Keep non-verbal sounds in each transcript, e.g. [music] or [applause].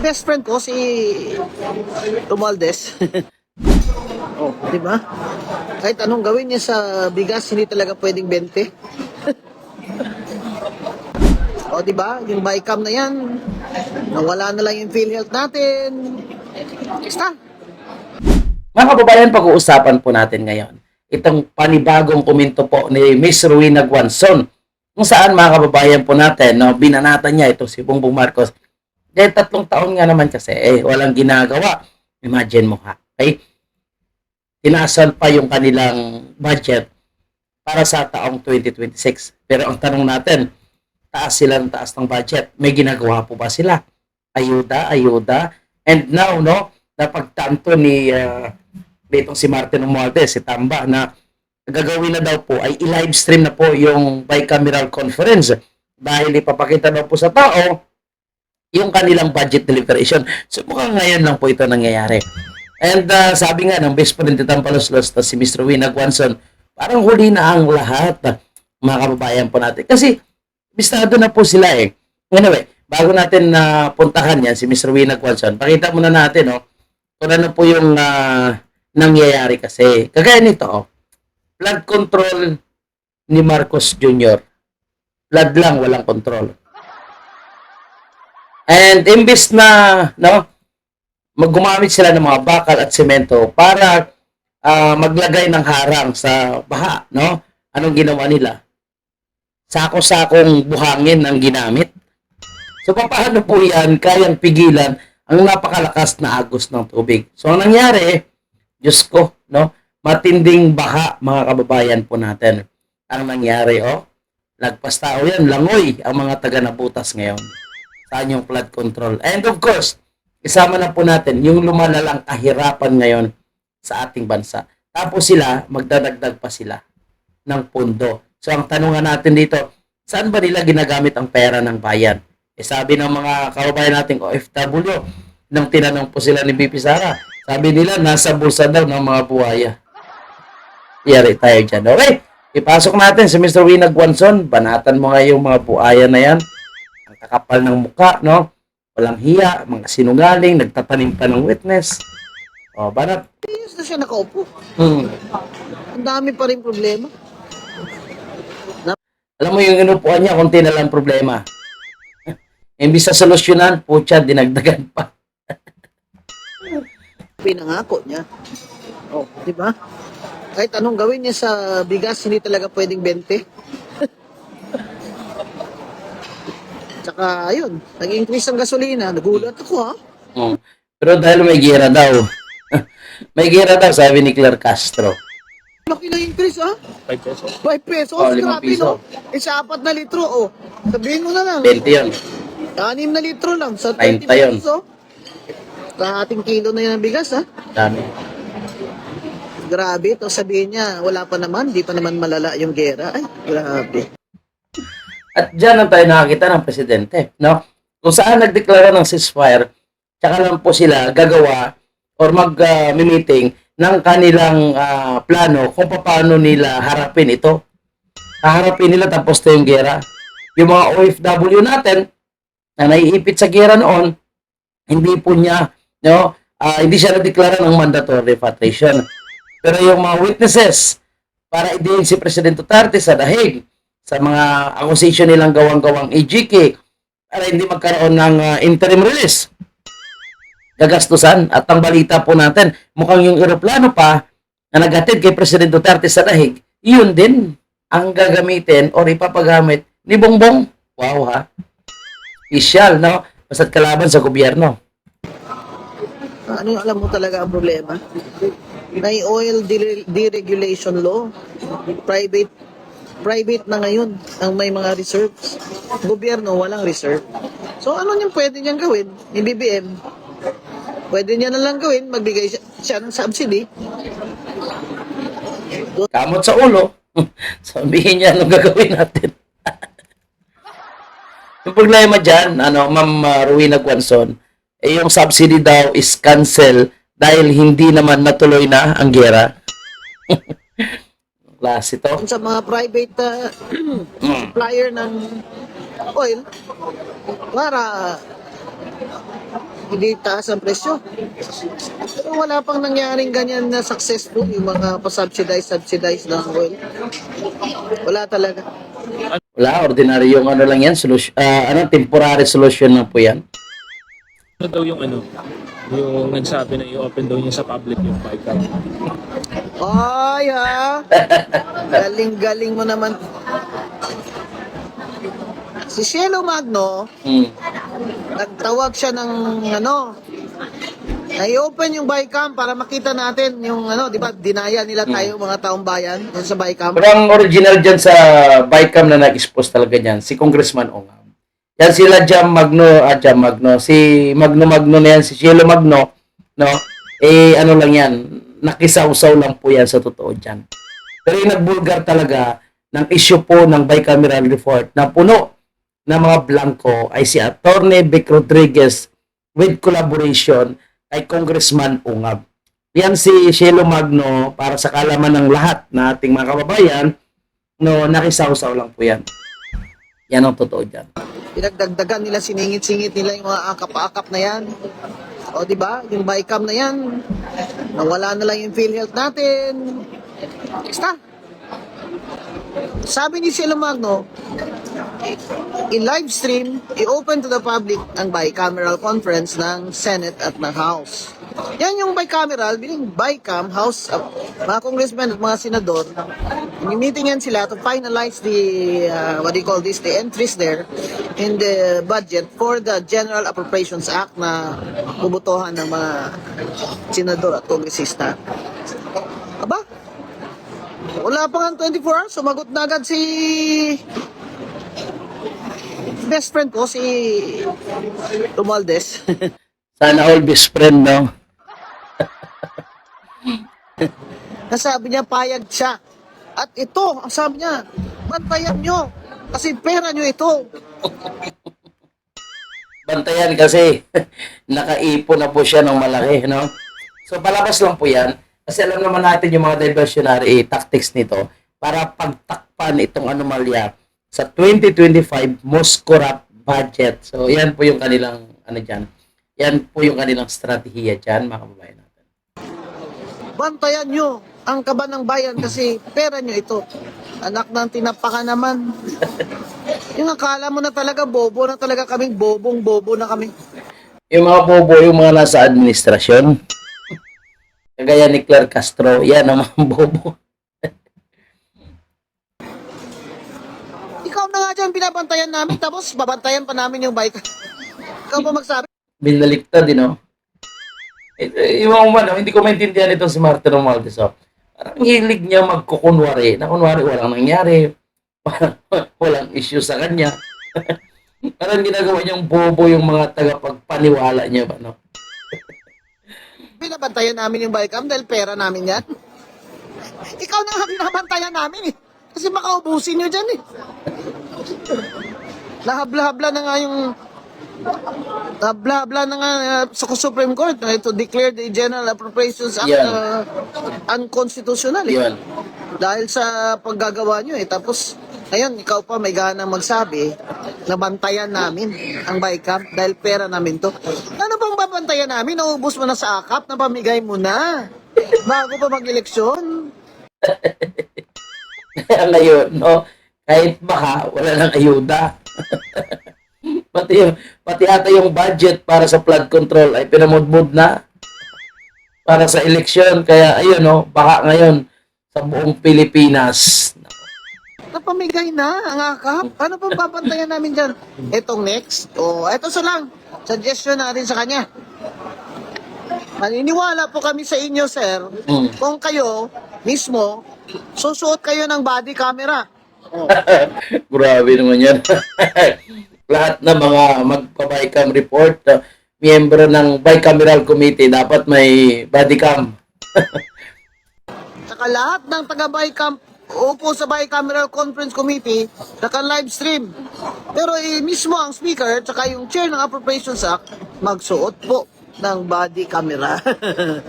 best friend ko si Romualdez. [laughs] oh, di ba? Kahit anong gawin niya sa bigas, hindi talaga pwedeng 20. [laughs] o, di ba? Yung Bicam na yan, nawala na lang yung PhilHealth natin. Basta. Mga kababayan, pag-uusapan po natin ngayon itong panibagong komento po ni Miss Rowena Guanzon kung saan mga kababayan po natin, no, binanatan niya ito si Bongbong Marcos. Dahil tatlong taon nga naman kasi, eh, walang ginagawa. Imagine mo ha. Okay? Tinasal pa yung kanilang budget para sa taong 2026. Pero ang tanong natin, taas sila ng taas ng budget. May ginagawa po ba sila? Ayuda, ayuda. And now, no, napagtanto ni uh, itong si Martin Romualdez, si Tamba, na gagawin na daw po ay i-live stream na po yung bicameral conference dahil ipapakita daw po sa tao yung kanilang budget deliberation. So mukhang ngayon lang po ito nangyayari. And uh, sabi nga ng Vice President Tampalos-Los na si Mr. Wina Guanzon, parang huli na ang lahat mga kababayan po natin. Kasi bistado na po sila eh. Anyway, bago natin na puntahan yan si Mr. Wina Guanzon, pakita muna natin no, kung ano po yung uh, nangyayari kasi. Kagaya nito, oh, flood control ni Marcos Jr. Flood lang, walang control. And imbis na, no, maggumamit sila ng mga bakal at semento para ah, maglagay ng harang sa baha, no? Anong ginawa nila? Sako-sakong buhangin ang ginamit. So, paano po yan kayang pigilan ang napakalakas na agos ng tubig? So, ang nangyari, Diyos ko, no? Matinding baha, mga kababayan po natin. Ang nangyari, oh. Lagpas tao yan, langoy ang mga taga nabutas ngayon. Saan yung flood control? And of course, isama na po natin yung lumalalang kahirapan ngayon sa ating bansa. Tapos sila, magdadagdag pa sila ng pondo. So ang tanungan natin dito, saan ba nila ginagamit ang pera ng bayan? Eh sabi ng mga kababayan nating OFW, nang tinanong po sila ni BP Sara, sabi nila nasa bulsa daw ng mga buhaya. Yari tayo dyan. Okay, ipasok natin si Mr. Winag Guanzon. Banatan mo nga yung mga buhaya na yan. Kakapal ng muka, no? Walang hiya, mga sinungaling, nagtatanim pa ng witness. O, banat. Ayos na siya nakaupo. Hmm. Ang dami pa rin problema. Alam mo yung inupuan niya, konti na lang problema. [laughs] Imbis sa solusyonan, putya, dinagdagan pa. [laughs] Pinangako niya. Oh, di ba? Kahit anong gawin niya sa bigas, hindi talaga pwedeng 20. Tsaka, ayun, nag-increase ang gasolina. Nagulat ako, ha? Hmm. Pero dahil may gera daw. [laughs] may gera daw, sabi ni Claire Castro. Laki na increase, ha? 5 pesos? 5 pesos, Oh, limang grabe, piso. no? Isa apat na litro, oh. Sabihin mo na lang. 20 yun. Anim na litro lang, sa 30 20 yun. pesos, oh. Sa ating kilo na yan ng bigas, ha? Dami. Grabe, to sabihin niya, wala pa naman, di pa naman malala yung gera. Ay, grabe. At dyan ang tayo nakakita ng presidente. No? Kung saan nagdeklara ng ceasefire, tsaka lang po sila gagawa or mag-meeting ng kanilang ah, plano kung paano nila harapin ito. Haharapin nila tapos to yung gera. Yung mga OFW natin na naiipit sa gera noon, hindi po niya, no, ah, hindi siya nadeklara ng mandatory repatriation. Pero yung mga witnesses, para idiin si President Duterte sa dahig, sa mga accusation nilang gawang-gawang EGK, para hindi magkaroon ng ah, interim release. Gagastusan. At ang balita po natin, mukhang yung eroplano pa na naghatid kay President Duterte sa dahig, yun din ang gagamitin or ipapagamit ni Bongbong. Wow ha. Special, no? Basta't kalaban sa gobyerno. Ano alam mo talaga ang problema? May oil de- deregulation law. Private private na ngayon ang may mga reserves. Gobyerno walang reserve. So ano niyang pwede niyang gawin? Yung BBM, pwede niya na lang gawin, magbigay siya, siya ng subsidy. Kamot sa ulo. [laughs] Sabihin niya anong gagawin natin. [laughs] yung problema dyan, ano, Ma'am uh, Rowena Guanzon, eh, yung subsidy daw is cancel dahil hindi naman natuloy na ang gera. [laughs] Klase to. Sa mga private uh, [clears throat] supplier ng oil para hindi taas ang presyo. Pero wala pang nangyaring ganyan na successful yung mga pa-subsidize, subsidize ng oil. Wala talaga. Wala, ordinary yung ano lang yan, solution, ah, ano, temporary solution lang po yan. ano daw yung ano, yung nagsabi na i-open daw niya sa public yung bike. Ay ha! [laughs] Galing-galing mo naman. Si Cielo Magno, Hmm. nagtawag siya ng ano, na i-open yung Bicam para makita natin yung ano, di ba, dinaya nila tayo mga taong bayan dun sa Bicam. Pero ang original dyan sa Bicam na nag-expose talaga dyan, si Congressman Ongam. Yan sila Jam Magno, ah, Jam Magno, si Magno Magno na yan, si Cielo Magno, no? Eh, ano lang yan, nakisawsaw lang po yan sa totoo dyan. Pero yung nagbulgar talaga ng issue po ng bicameral report na puno ng mga blanco ay si Attorney Vic Rodriguez with collaboration kay Congressman Ungab. Yan si Cielo Magno para sa kalaman ng lahat na ating mga kababayan no nakisawsaw lang po yan. Yan ang totoo dyan. Pinagdagdagan nila, siningit-singit nila yung mga akap-akap na yan. O di ba? Yung Bicam na yan, nawala na lang yung PhilHealth natin. Basta. Sabi ni Cielo Magno, in live stream, i-open to the public ang bicameral conference ng Senate at ng House. Yan yung bicameral, biling bicam, House, uh, mga congressmen at mga senador, meeting yan sila to finalize the, uh, what do you call this, the entries there in the budget for the General Appropriations Act na bubutuhan ng mga senador at kongresista. Wala pa nga 24 hours, sumagot na agad si best friend ko, si Romualdez. [laughs] Sana all best friend, no? [laughs] Nasabi niya, payag siya. At ito, ang sabi niya, bantayan nyo. Kasi pera nyo ito. [laughs] Bantayan kasi nakaipon na po siya ng malaki, no? So palabas lang po yan. Kasi alam naman natin yung mga diversionary tactics nito para pagtakpan itong anomalya sa 2025 most corrupt budget. So yan po yung kanilang ano dyan. Yan po yung kanilang strategiya dyan, mga kababayan natin. Bantayan nyo ang kaban ng bayan kasi pera nyo ito. Anak ng tinapaka naman. [laughs] yung akala mo na talaga bobo na talaga kaming bobong bobo na kami. Yung mga bobo, yung mga nasa administrasyon. Kagaya ni Claire Castro, yan ang mga bobo. Ikaw na nga dyan binabantayan namin tapos babantayan pa namin yung bike. Ikaw pa magsabi. binaliktad, you know. Eh, yung mga umano, hindi ko maintindihan ito si Martin Romualdez. Oh. Parang hilig niya magkukunwari na kunwari walang nangyari. Parang [laughs] walang issue sa kanya. [laughs] Parang ginagawa niyang bobo yung mga tagapagpaniwala niya ba, no? Binabantayan namin yung bike dahil pera namin yan. Ikaw na nga binabantayan namin eh. Kasi makaubusin nyo dyan eh. Nahabla-habla na nga yung Nahabla-habla na nga uh, sa Supreme Court na ito declared the General Appropriations Act Yan. uh, unconstitutional eh. Yun. Dahil sa paggagawa nyo eh. Tapos, ngayon, ikaw pa may gana magsabi na bantayan namin ang BICAM dahil pera namin to. Ano bang babantayan namin? Naubos mo na sa akap na pamigay mo na. Bago pa mag-eleksyon. [laughs] Kaya ngayon, no? Kahit baka, wala nang ayuda. [laughs] pati yung, pati ata yung budget para sa flood control ay pinamudmud na para sa eleksyon. Kaya ayun, no? Baka ngayon, sa buong Pilipinas, Napamigay na ang akap. Ano pang babantayan namin dyan? Etong next? O, eto sa lang. Suggestion natin sa kanya. Maniniwala po kami sa inyo, sir, Mm. kung kayo mismo susuot kayo ng body camera. O, [laughs] Grabe naman yan. [laughs] Lahat ng mga magpa-bycam report, uh, miyembro ng bicameral committee, dapat may body cam. [laughs] Saka lahat ng taga-Bicam upo sa Bicameral Conference Committee, naka-live stream. Pero eh, mismo ang speaker, tsaka yung chair ng Appropriations Act, magsuot po ng body camera.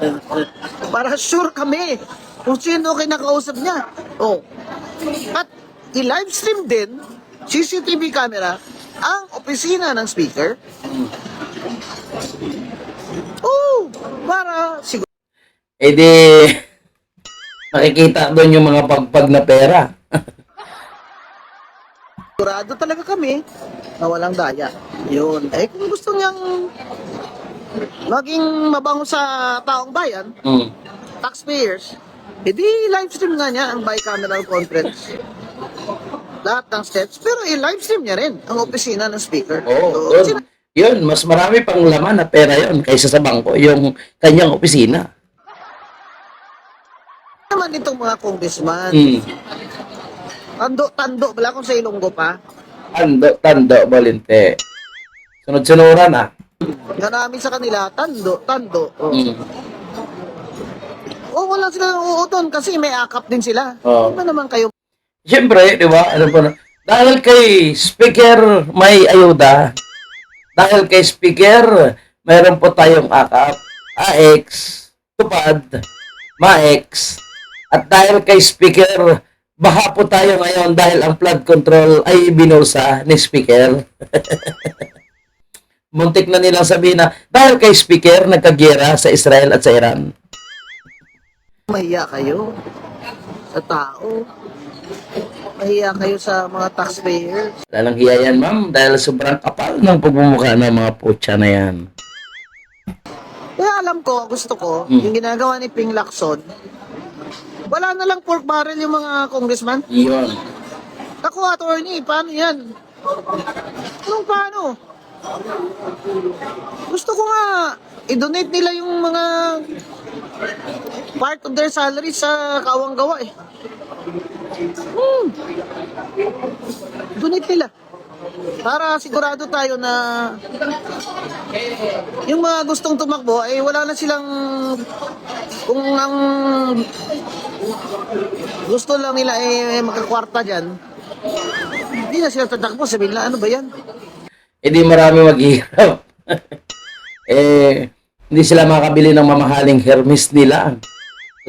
[laughs] Para sure kami kung sino kinakausap niya. Oh. At i-live stream din, CCTV camera, ang opisina ng speaker Oo, para siguro Eh di, nakikita doon yung mga pagpag na pera. [laughs] Sigurado talaga kami na walang daya. Yun. Eh, kung gusto niyang maging mabango sa taong bayan, Mm. taxpayers, edi live stream nga niya ang bicameral conference. Lahat ng steps. Pero i-live stream niya rin ang opisina ng speaker. Oo, So, yun. Yun, mas marami pang laman na pera yun kaysa sa bangko, yung kanyang opisina. Naman itong mga congressman. Mm. Tando, tando, wala kung sa Ilonggo pa. Tando, tando, balinte. Sunod-sunuran ah. Marami sa kanila, tando, tando. Oh. Mm. O wala sila uuton kasi may akap din sila. Di ba naman kayo Siyempre, di ba? Ano po na? Dahil kay Speaker may ayuda, dahil kay Speaker, mayroon po tayong akap, AX, tupad, MAX, at dahil kay Speaker, baha po tayo ngayon dahil ang flood control ay binusa ni Speaker. [laughs] Muntik na nilang sabihin na dahil kay Speaker, nagkagira sa Israel at sa Iran. mahiya kayo sa tao. Mahiya kayo sa mga taxpayers. Lalang hiya yan, ma'am, dahil sobrang kapal ng pagmumukha ng mga putya na yan. Kaya alam ko, gusto ko, Hmm. yung ginagawa ni Ping Lacson, wala na lang pork barrel yung mga congressman. Yun. Ako, attorney, paano yan? Anong paano? Gusto ko nga, i-donate nila yung mga part of their salary sa kawang gawa eh. Hmm. Donate nila. Para sigurado tayo na yung mga gustong tumakbo ay wala na silang kung ang gusto lang nila ay magkakwarta dyan, hindi na sila tatakbo. Sabihin nila, ano ba yan? Eh di marami maghihirap. [laughs] eh, hindi sila makabili ng mamahaling Hermes nila.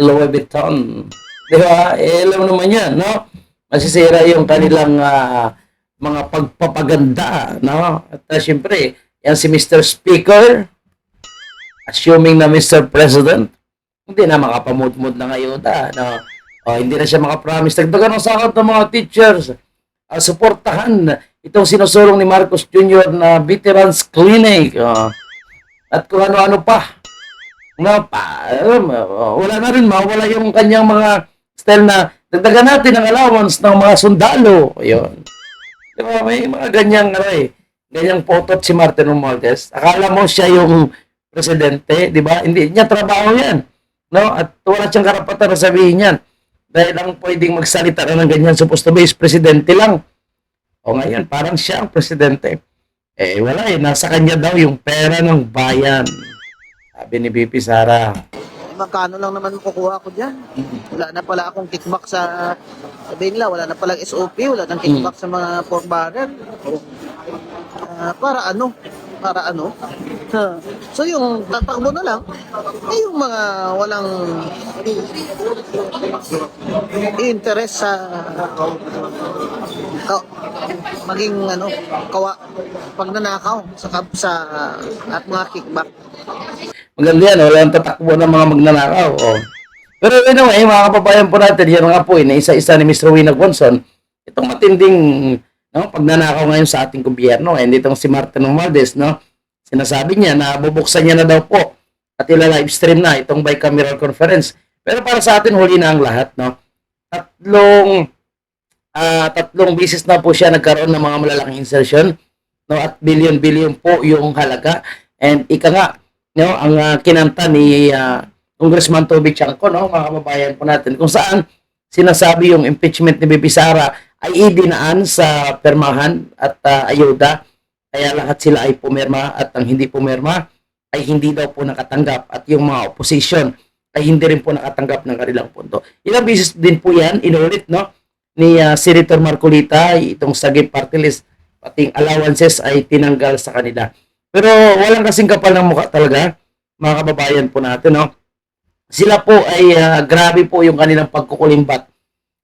Louis Vuitton. Di ba? Eh, alam naman yan, no? Masisira yung kanilang ah, mga pagpapaganda, no? At uh, syempre, yan si Mr. Speaker, assuming na Mr. President, hindi na makapamudmud ng ayuda, no? O, hindi na siya makapromise. Dagdagan ng sakot ng mga teachers. Ah, suportahan itong sinusulong ni Marcos Jr. na Veterans Clinic. Oh. At kung ano-ano pa. No, pa, oh, wala na rin, mawala yung kanyang mga style na dagdagan natin ang allowance ng mga sundalo. Ayun. Di ba, may mga ganyang, ano eh, ganyang potot si Martin Romualdez. Akala mo siya yung presidente, di ba? Hindi niya trabaho yan. No? At wala siyang karapatan na sabihin yan. Dahil ang pwedeng magsalita na ng ganyan, supposed to be presidente lang. O ngayon, parang siya ang presidente. Eh, wala eh. Nasa kanya daw yung pera ng bayan. Sabi ni BP Sara. Magkano lang naman makukuha ko dyan? Wala na pala akong kickback sa sabihin nila, wala na palang SOP, wala nang kickback sa mga pork barrel. Ah, para ano? Para ano? Ha. So yung tatakbo na lang, eh yung mga walang interest sa ka- maging ano, kawa, pagnanakaw sa, sa at mga kickback. Maganda yan, wala nang tatakbo ng mga magnanakaw. Oh. Pero anyway, mga kababayan po natin, yan nga po, eh, na isa-isa ni Mr. Winag Bonson, itong matinding no, pagnanakaw ngayon sa ating gobyerno, and itong si Martin Romualdez, no, sinasabi niya na bubuksan niya na daw po at ila-live stream na itong bicameral conference. Pero para sa atin, huli na ang lahat, no? Tatlong ah tatlong bisis na po siya nagkaroon ng mga malalaking insertion, no? At billion-billion po yung halaga. And ika nga, no, ang ah, kinanta ni ah, Congressman Toby Chanco, no, mga kababayan po natin, kung saan sinasabi yung impeachment ni Bibi Sara ay idinaan sa permahan at ah, ayuda. Kaya lahat sila ay pumirma at ang hindi pumirma ay hindi daw po nakatanggap at yung mga opposition ay hindi rin po nakatanggap ng kanilang punto. Ilang beses din po yan, inulit, no, ni ah, Senator Marcolita, itong Sagip Party List, pating allowances ay tinanggal sa kanila. Pero walang kasing kapal ng mukha talaga, mga kababayan po natin, no? Sila po ay ah, grabe po yung kanilang pagkukulimbat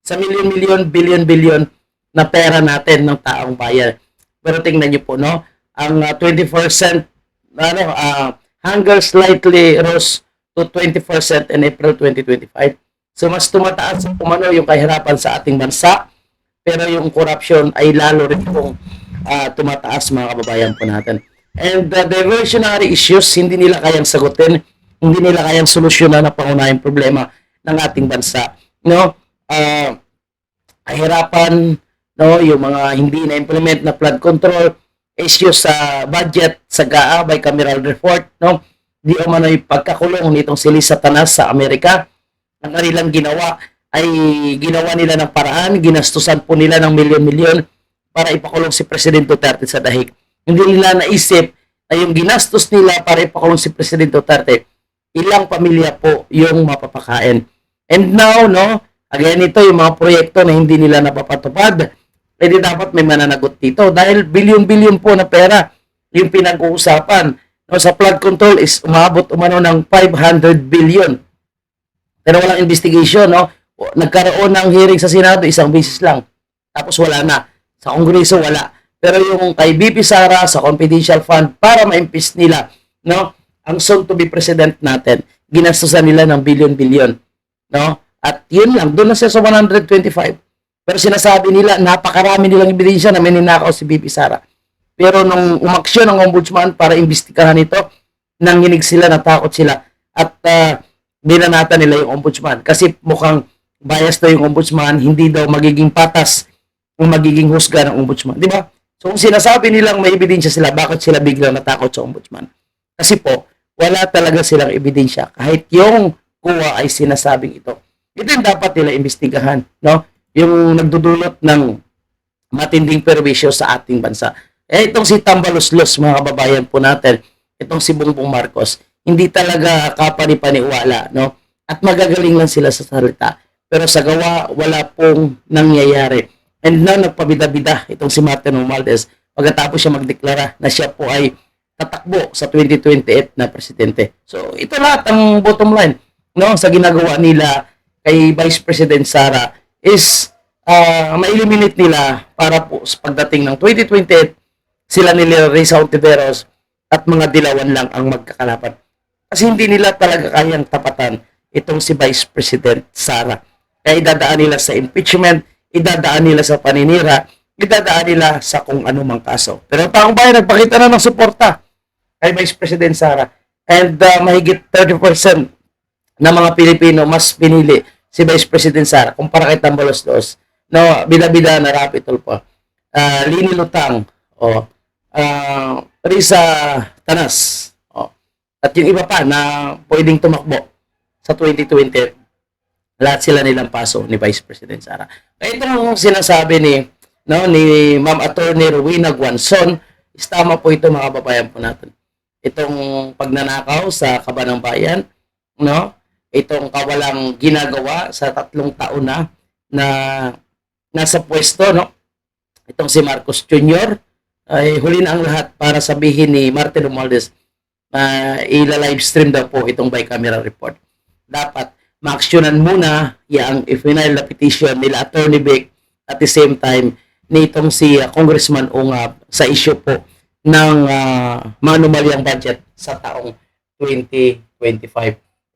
sa milyon-milyon, billion-billion na pera natin ng taong bayan. Pero tingnan niyo po, no? Ang ah, 20% ano, ah, hunger slightly rose to 20% in April 2025. So mas tumataas umano yung kahirapan sa ating bansa, pero yung corruption ay lalo rin pong ah, tumataas mga kababayan po natin. And the diversionary issues, hindi nila kayang sagutin, hindi nila kayang solusyonan ang pangunahing problema ng ating bansa. No? Ah, kahirapan, no, yung mga hindi na-implement na flood control, issues sa budget, sa GAA, bicameral report, no, di umano yung pagkakulong nitong si Lisa Tanas sa Amerika, ang kanilang ginawa ay ginawa nila ng paraan, ginastusan po nila ng milyon-milyon para ipakulong si President Duterte sa dahig. Hindi nila naisip na yung ginastos nila para ipakulong si President Duterte, ilang pamilya po yung mapapakain. And now, no, again, ito yung mga proyekto na hindi nila napapatupad, pwede dapat may mananagot dito dahil bilyon-bilyon po na pera yung pinag-uusapan. No, sa flood control is umabot umano ng 500 billion. Pero walang investigation, no? Nagkaroon ng hearing sa Senado isang beses lang. Tapos wala na. Sa Kongreso wala. Pero yung kay BP Sara sa confidential fund para ma-impeach nila, no? Ang soon to be president natin, ginastusan nila ng billion-billion, no? At yun lang, doon na siya sa 125. Pero sinasabi nila, napakarami nilang ebidensya na may si BP Sara. Pero nung umaksyon ng ombudsman para imbestigahan ito, nanginig sila, natakot sila. At uh, binanatan nila yung ombudsman. Kasi mukhang bias daw yung ombudsman, hindi daw magiging patas ang magiging husga ng ombudsman. Di ba? So kung sinasabi nilang may ebidensya sila, bakit sila biglang natakot sa ombudsman? Kasi po, wala talaga silang ebidensya. Kahit yung kuha ay sinasabing ito. Ito yung dapat nila imbestigahan. No? Yung nagdudulot ng matinding perwisyo sa ating bansa. Eh, itong si Tambaluslos, mga kababayan po natin, itong si Bongbong Marcos, hindi talaga kapani-paniwala, no? At magagaling lang sila sa salita. Pero sa gawa, wala pong nangyayari. And now, nagpabida-bida itong si Martin Romualdez pagkatapos siya magdeklara na siya po ay tatakbo sa 2028 na presidente. So, ito lahat ang bottom line no, sa ginagawa nila kay Vice President Sara is uh, ma-eliminate nila para po sa pagdating ng 2028 sila nila Risa Ontiveros at mga dilawan lang ang magkakalaban. Kasi hindi nila talaga kayang tapatan itong si Vice President Sara. Kaya idadaan nila sa impeachment, idadaan nila sa paninira, idadaan nila sa kung anumang kaso. Pero taong bayan nagpakita na ng suporta kay Vice President Sara. And uh, mahigit 30% ng mga Pilipino mas pinili si Vice President Sara kumpara kay Tambalos Dos. No, bida-bida na rapid pa. Uh, Lini Lutang, oh, uh, Risa Tanas, oh, at yung iba pa na pwedeng tumakbo sa 2020 lahat sila nilang paso ni Vice President Sara. Kaya ito ang sinasabi ni no ni Ma'am Attorney Rowena Guanzon, is tama po ito mga babayan po natin. Itong pagnanakaw sa kabanang bayan, no? Itong kawalang ginagawa sa tatlong taon na na nasa pwesto, no? Itong si Marcos Jr. ay huli na ang lahat para sabihin ni Martin Romualdez na ila-live stream daw po itong bicameral report. Dapat maaksyonan muna yung i-final na petition nila Attorney Vic at the same time nitong si uh, Congressman Ungab sa issue po ng uh, manumalyang budget sa taong 2025.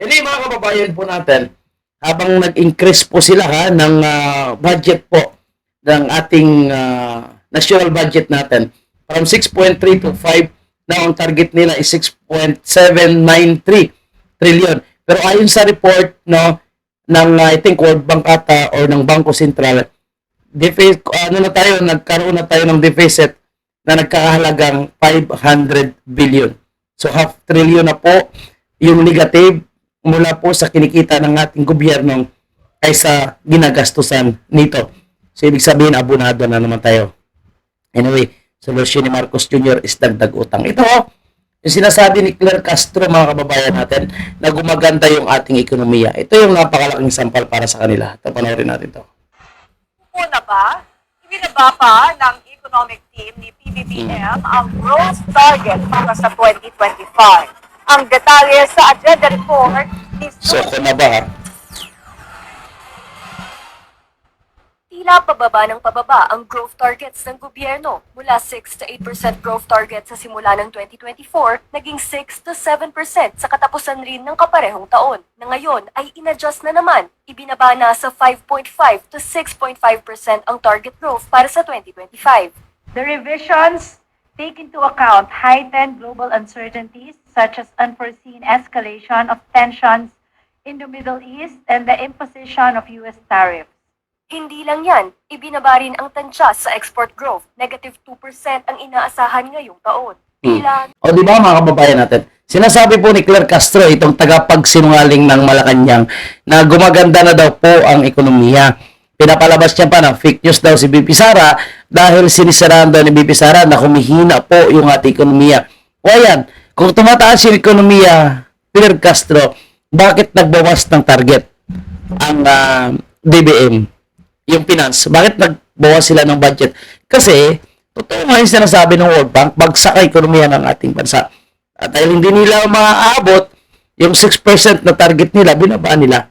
Hindi mga kababayan po natin, habang nag-increase po sila ha, ng uh, budget po ng ating uh, national budget natin from 6.3 to 5 na ang target nila is 6.793 trillion. Pero ayon sa report no ng uh, I think World Bank ata or ng Bangko Sentral, deficit ano na tayo nagkaroon na tayo ng deficit na nagkakahalagang 500 billion. So half trillion na po yung negative mula po sa kinikita ng ating gobyerno kaysa ginagastusan nito. So ibig sabihin abonado na naman tayo. Anyway, solusyon ni Marcos Jr. is dagdag utang. Ito yung sinasabi ni Claire Castro, mga kababayan natin, na gumaganda yung ating ekonomiya. Ito yung napakalaking sampal para sa kanila. Ito, panoorin natin to. Una ba, ibinaba pa ng economic team ni PBBM ang growth target para sa 2025. Ang detalye sa agenda report ni So, kung na ba, ha? Tila pababa ng pababa ang growth targets ng gobyerno mula 6 to 8% growth target sa simula ng 2024, naging 6 to 7% sa katapusan rin ng kaparehong taon, na ngayon ay inadjust na naman. Ibinaba na sa 5.5 to 6.5% ang target growth para sa 2025. The revisions take into account heightened global uncertainties such as unforeseen escalation of tensions in the Middle East and the imposition of U.S. tariffs. Hindi lang yan, ibinaba rin ang tansya sa export growth, negative 2% ang inaasahan ngayong taon. Tila O di ba mga kababayan natin? Sinasabi po ni Claire Castro, itong tagapagsinungaling ng Malacanang, na gumaganda na daw po ang ekonomiya. Pinapalabas niya pa na fake news daw si BP Sara dahil sinisiraan daw ni BP Sara na humihina po yung ating ekonomiya. O ayan, kung tumataas yung ekonomiya, Claire Castro, bakit nagbawas ng target ang ah, DBM? Yung finance, bakit nagbawas sila ng budget? Kasi, totoo nga yung sinasabi ng World Bank, bagsak ang ekonomiya ng ating bansa. At dahil hindi nila maaabot, yung 6% na target nila, binabaan nila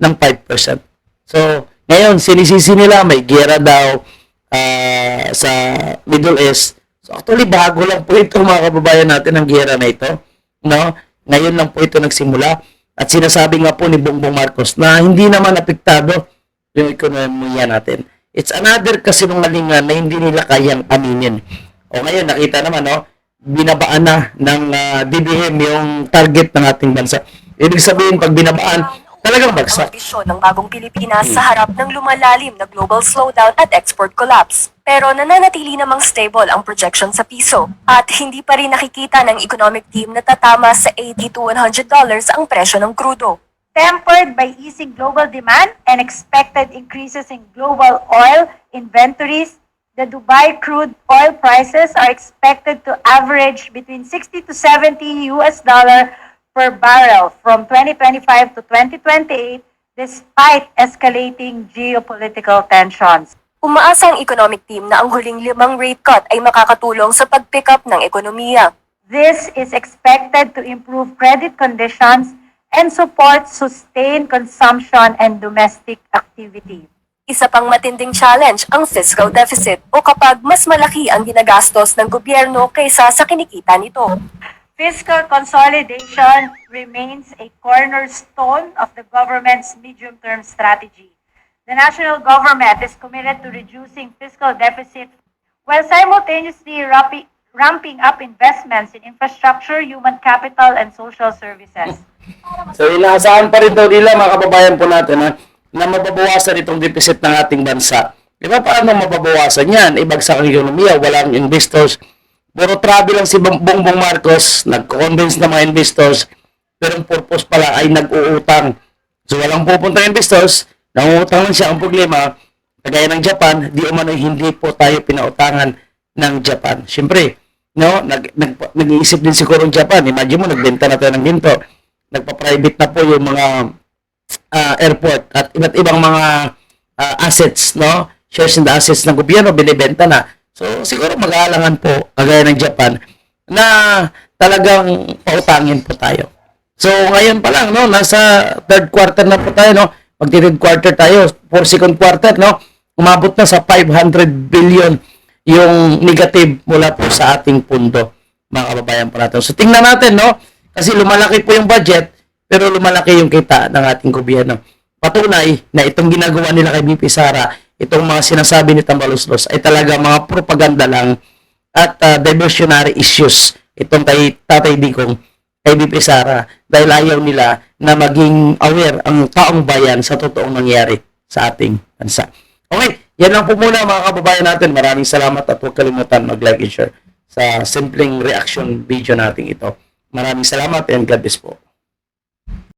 ng 5%. So, ngayon, sinisisi nila, may gera daw ah, sa Middle East. So, actually, bago lang po ito, mga kababayan natin, ang gera na ito. No? Ngayon lang po ito nagsimula. At sinasabi nga po ni Bongbong Marcos na hindi naman apektado yung ekonomiya natin. It's another kasinungalingan na hindi nila kayang aminin. O ngayon, nakita naman, no, binabaan na ng ah, DBM yung target ng ating bansa. Ibig sabihin, pag binabaan, talagang bagsak. ang ambisyon ng bagong Pilipinas sa harap ng lumalalim na global slowdown at export collapse. Pero nananatili namang stable ang projection sa piso at hindi pa rin nakikita ng economic team na tatama sa 80 to 100 dollars ang presyo ng krudo. Tempered by easing global demand and expected increases in global oil inventories, the Dubai crude oil prices are expected to average between 60 to 70 US dollar per barrel from 2025 to 2028 despite escalating geopolitical tensions. Umaasa ang economic team na ang huling limang rate cut ay makakatulong sa pag-pick up ng ekonomiya. This is expected to improve credit conditions and support sustained consumption and domestic activity. Isa pang matinding challenge ang fiscal deficit o kapag mas malaki ang ginagastos ng gobyerno kaysa sa kinikita nito. Fiscal consolidation remains a cornerstone of the government's medium-term strategy. The national government is committed to reducing fiscal deficit while simultaneously ramping up investments in infrastructure, human capital, and social services. So inaasahan pa rin daw nila mga kababayan po natin ha, na mababawasan itong deficit ng ating bansa. Di ba paano mababawasan yan? Ibagsak ang ekonomiya, walang investors. Puro travel lang si Bong- Bongbong Marcos, nag-convince ng mga investors, pero ang purpose pala ay nag-uutang. So walang pupunta investors, nangungutang lang siya. Ang problema, kagaya ng Japan, di umano hindi po tayo pinautangan ng Japan. Siyempre, no, nag, nag, nag-iisip din siguro ng Japan. Imagine mo, nagbenta na tayo ng ginto nagpa-private na po yung mga ah, airport at iba't ibang mga ah, assets, no? Shares in the assets ng gobyerno, binibenta na. So, siguro mag-aalangan po, kagaya ng Japan, na talagang pautangin po tayo. So, ngayon pa lang, no? Nasa third quarter na po tayo, no? Pag third quarter tayo, for second quarter, no? Umabot na sa 500 billion yung negative mula po sa ating pundo, mga kababayan po natin. So, tingnan natin, no? Kasi lumalaki po yung budget, pero lumalaki yung kita ng ating gobyerno. Patunay na itong ginagawa nila kay BP Sara, itong mga sinasabi ni Tambaluslos ay talaga mga propaganda lang at uh, diversionary issues itong kay Tatay Digong kay BP Sara dahil ayaw nila na maging aware ang taong bayan sa totoong nangyari sa ating bansa. Okay, yan lang po muna mga kababayan natin. Maraming salamat at huwag kalimutan mag-like and share sa simpleng reaction video natin ito. Maraming salamat and God bless po.